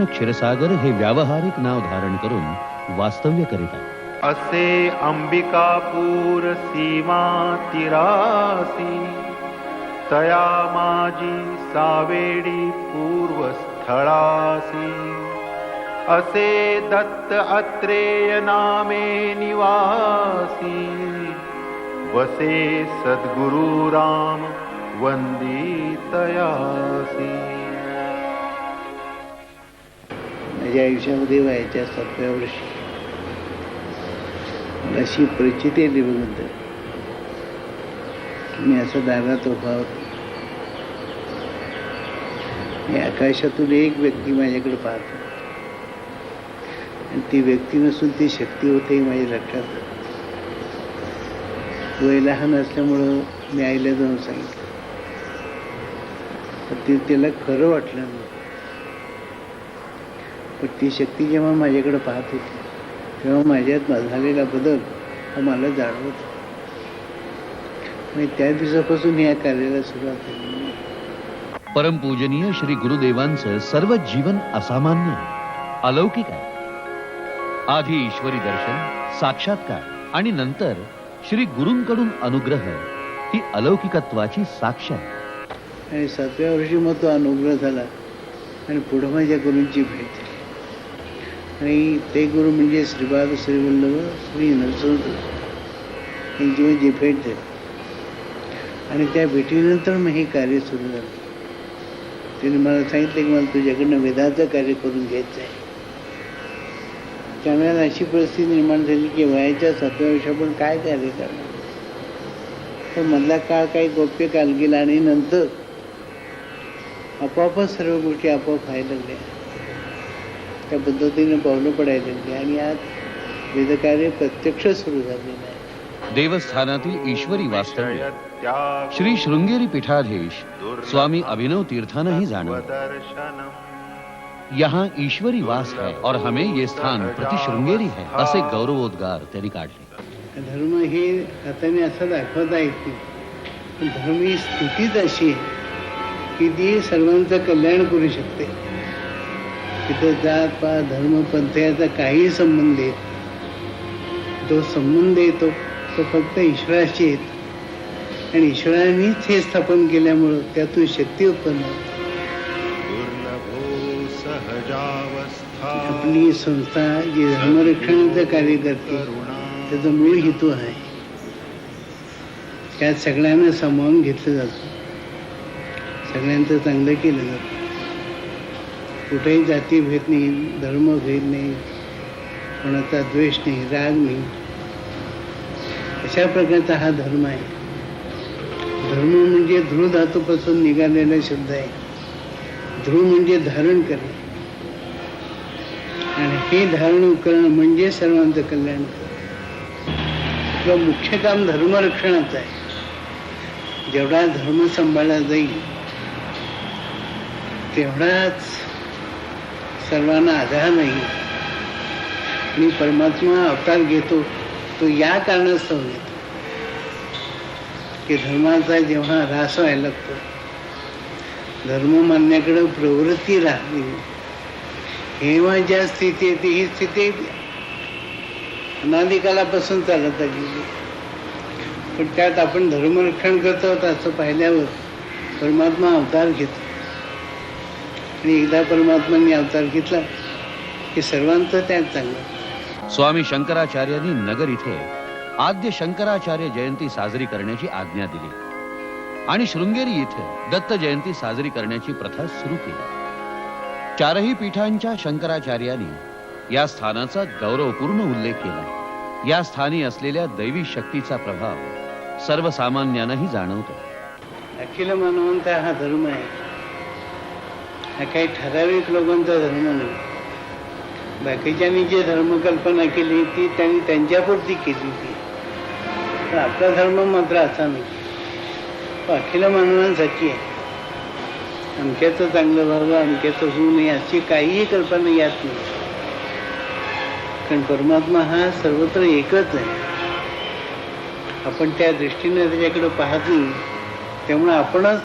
कृष्ण क्षीरसागर हे व्यावहारिक नाव धारण करून वास्तव्य करीत आहे असे अंबिकापूर सीमा तिरासी तया माझी सावेडी पूर्वस्थळासी. असे दत्त अत्रेय नामे निवासी. वसे सद्गुरु राम वंदितयासी. माझ्या आयुष्यामध्ये व्हायच्या सातव्या वर्षी. अशी परिस्थिती आली बघून मी असं दारात उभावत मी आकाशातून एक व्यक्ती माझ्याकडे पाहतो. आणि ती व्यक्ती नसून ती शक्ती होते माझ्या लक्षात. वय लहान असल्यामुळं मी आईला जाऊन सांगितलं. ते त्याला खरं वाटलं नाही पण ती शक्ती जेव्हा माझ्याकडे पाहत होती तेव्हा माझ्यात झालेला बदल हा मला जाणवत. आणि त्या दिवसापासून या कार्याला सुरुवात परमपूजनीय श्री गुरुदेवांचं सर्व जीवन असामान्य अलौकिक आहे. आधी ईश्वरी दर्शन साक्षात्कार आणि नंतर श्री गुरूंकडून अनुग्रह ही अलौकिकत्वाची साक्ष आहे. आणि सातव्या वर्षी मग तो अनुग्रह झाला आणि पुढं माझ्या गुरूंची भेट झाली. आणि ते गुरु म्हणजे श्रीपाद श्रीवल्लभ श्री नरसिंह यांची म्हणजे भेट झाली आणि त्या भेटीनंतर मग हे कार्य सुरू झालं. त्यांनी मला सांगितलं की मला तुझ्याकडनं वेदाचं कार्य करून घ्यायचं आहे त्यामुळे अशी परिस्थिती निर्माण झाली की वयाच्या सातव्या वर्षी आपण काय कार्य करणार? तर मधला काळ काही गोप्य काल गेला आणि नंतर आपोआपच सर्व गोष्टी आपोआप व्हायला लागल्या. त्या पद्धतीने पावलं पडायला लागली आणि आज वेदकार्य प्रत्यक्ष सुरू झालेलं आहे. देवस्थानातील ईश्वरी वास्तव्य. श्री शृंगेरी पीठाधीश स्वामी अभिनव तीर्थानही जाणवत दर्शनम. यहाँ ईश्वरी वास है और हमें ये स्थान प्रति शृंगेरी है असे गौरवोद्गार त्यांनी काढले. धर्म हे हाताने असं दाखवता येत धर्म ही स्थितीच अशी आहे की ती सर्वांचं कल्याण करू शकते. तिथं जात पात धर्म पंथ याचा काही संबंध येत तो संबंध येतो तो फक्त ईश्वराशी येतो आणि ईश्वरानेच हे स्थापन केल्यामुळं त्यातून शक्ती उत्पन्न होते. आपली संस्था जी धर्मरक्षणाचं कार्य करते त्याचा मूळ हेतू आहे. त्यात सगळ्यांना सामावून घेतलं जातं. सगळ्यांचं चांगलं केलं जातं. कुठेही जाती भेद नाही धर्म भेद नाही कोणाचा द्वेष नाही राग नाही. अशा प्रकारचा हा धर्म आहे. धर्म म्हणजे ध्रुव धातूपासून निघालेला शब्द आहे. ध्रुव म्हणजे धारण करणे. आणि हे धारण करणं म्हणजे सर्वांचं कल्याण किंवा मुख्य काम धर्मरक्षणाचं आहे. जेवढा धर्म सांभाळला जाईल तेवढाच सर्वांना आधार नाही. मी परमात्मा अवतार घेतो तो या कारणास्तव घेतो. की धर्माचा जेव्हा ऱ्हास व्हायला लागतो धर्म मानण्याकडं प्रवृत्ती राहते. हेव्हा ज्या स्थिती येते ही स्थिती अनादिकालापासून चालत आलेली पण त्यात आपण धर्मरक्षण करतो असं पाहिल्यावर परमात्मा अवतार घेतो. आणि एकदा परमात्माने अवतार घेतला. की सर्वांचं त्यात चांगलं स्वामी शंकराचार्यांनी नगर इथे आद्य शंकराचार्य जयंती साजरी करण्याची आज्ञा दिली. आणि शृंगेरी इथे दत्त जयंती साजरी करण्याची प्रथा सुरू केली. चारही पीठांच्या शंकराचार्यांनी या स्थानाचा गौरवपूर्ण उल्लेख केला. या स्थानी असलेल्या दैवी शक्तीचा प्रभाव सर्वसामान्यांनाही जाणवतो. अखिल मानवंता हा धर्म आहे. हा काही ठराविक लोकांचा धर्म नाही. बाकीच्यांनी जे धर्मकल्पना केली ती त्यांनी त्यांच्यापुरती केली ती तर आपला धर्म मात्र असा नाही. अखिल मानवांसाठी आहे. अमक्याचं चांगलं व्हावं अमक्याचं होऊ नये अशी काहीही कल्पना यात नाही. कारण परमात्मा हा सर्वत्र एकच आहे. आपण त्या दृष्टीने त्याच्याकडे पाहत नाही त्यामुळे आपणच